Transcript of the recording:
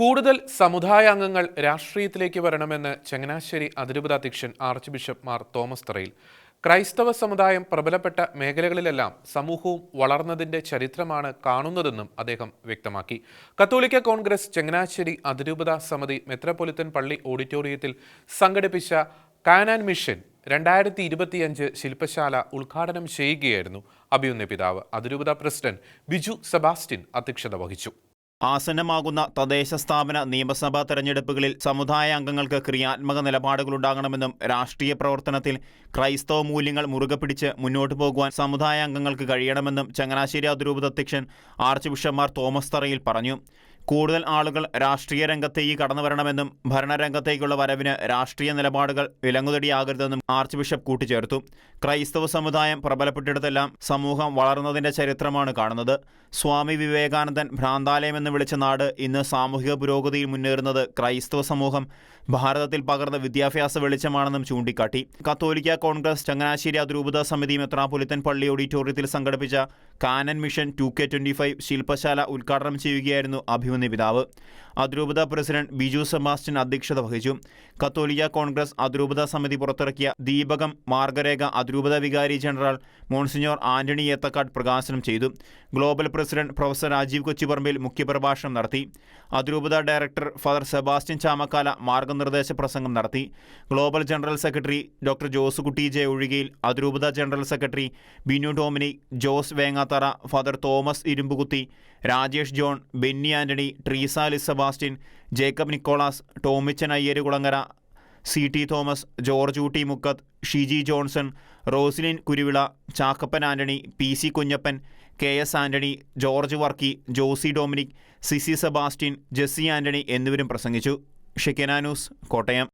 കൂടുതൽ സമുദായ അംഗങ്ങൾ രാഷ്ട്രീയത്തിലേക്ക് വരണമെന്ന് ചങ്ങനാശ്ശേരി അതിരൂപത അധ്യക്ഷൻ ആർച്ച് ബിഷപ്പ് മാർ തോമസ് തറയിൽ. ക്രൈസ്തവ സമുദായം പ്രബലപ്പെട്ട മേഖലകളിലെല്ലാം സമൂഹവും വളർന്നതിന്റെ ചരിത്രമാണ് കാണുന്നതെന്നും അദ്ദേഹം വ്യക്തമാക്കി. കത്തോലിക്ക കോൺഗ്രസ് ചങ്ങനാശ്ശേരി അതിരൂപത സമിതി മെത്രോപൊലിത്തൻ പള്ളി ഓഡിറ്റോറിയത്തിൽ സംഘടിപ്പിച്ച കാനാൻ മിഷൻ രണ്ടായിരത്തി ഇരുപത്തിയഞ്ച് ശില്പശാല ഉദ്ഘാടനം ചെയ്യുകയായിരുന്നു അഭിയുന്ന പിതാവ്. അതിരൂപത പ്രസിഡന്റ് ബിജു സെബാസ്റ്റ്യൻ അധ്യക്ഷത വഹിച്ചു. ആസന്നമാകുന്ന തദ്ദേശ സ്ഥാപന നിയമസഭാ തെരഞ്ഞെടുപ്പുകളിൽ സമുദായ അംഗങ്ങൾക്ക് ക്രിയാത്മക നിലപാടുകളുണ്ടാകണമെന്നും രാഷ്ട്രീയ പ്രവർത്തനത്തിൽ ക്രൈസ്തവ മൂല്യങ്ങൾ മുറുകെ പിടിച്ച് മുന്നോട്ടു പോകുവാൻ സമുദായ അംഗങ്ങൾക്ക് കഴിയണമെന്നും ചങ്ങനാശ്ശേരി അതിരൂപത അധ്യക്ഷൻ ആർച്ച് ബിഷപ്പ്മാർ തോമസ് തറയിൽ പറഞ്ഞു. കൂടുതൽ ആളുകൾ രാഷ്ട്രീയ രംഗത്തേക്ക് കടന്നു വരണമെന്നും ഭരണരംഗത്തേക്കുള്ള വരവിന് രാഷ്ട്രീയ നിലപാടുകൾ വിലങ്ങുതടിയാകരുതെന്നും ആർച്ച് ബിഷപ്പ് കൂട്ടിച്ചേർത്തു. ക്രൈസ്തവ സമുദായം പ്രബലപ്പെട്ടിടത്തെല്ലാം സമൂഹം വളർന്നതിന്റെ ചരിത്രമാണ് കാണുന്നത്. സ്വാമി വിവേകാനന്ദൻ ഭ്രാന്താലയമെന്ന് വിളിച്ച നാട് ഇന്ന് സാമൂഹിക പുരോഗതിയിൽ മുന്നേറുന്നത് ക്രൈസ്തവ സമൂഹം ഭാരതത്തിൽ പകർന്ന വിദ്യാഭ്യാസ വെളിച്ചമാണെന്നും ചൂണ്ടിക്കാട്ടി. കത്തോലിക്ക കോൺഗ്രസ് ചങ്ങനാശ്ശേരി അതിരൂപത സമിതി മെത്രാപൊലിത്തൻ പള്ളി ഓഡിറ്റോറിയത്തിൽ സംഘടിപ്പിച്ച canon mission two K twenty five ശില്പശാല ഉദ്ഘാടനം ചെയ്യുകയായിരുന്നു അഭിമന്യ പിതാവ് അതിരൂപത പ്രസിഡന്റ് ബിജു സെബാസ്റ്റ്യൻ അധ്യക്ഷത വഹിച്ചു. കത്തോലിക്ക കോൺഗ്രസ് അതിരൂപത സമിതി പുറത്തിറക്കിയ ദീപകം മാർഗരേഖ അതിരൂപത വികാരി ജനറൽ മോൺസിഞ്ഞോർ ആന്റണി ഏത്തക്കാട് പ്രകാശനം ചെയ്തു. Global president professor Rajeev Kochiparambil മുഖ്യപ്രഭാഷണം നടത്തി. അതിരൂപത ഡയറക്ടർ ഫാദർ സെബാസ്റ്റ്യൻ ചാമക്കാല മാർഗനിർദ്ദേശ പ്രസംഗം നടത്തി. Global general secretary doctor Jose Kutty J Ozhikayil അതിരൂപത general secretary Binu Dominic Jose Vengathara father Thomas Irumbukuthi Rajesh John Benny Antony Treesa Liz Sebastian Jacob Nicholas Tomichan Ayyarukulangara C T Thomas George Oottimukkath Shiji Johnson Roslin Kuruvila Chakkappan Antony P C Kunjappan K S Antony George Varkey Josy Dominic Sisy Sebastian Jessy Antony എന്നിവരും പ്രസംഗിച്ചു. ഷിക്കനാനൂസ് കോട്ടയം.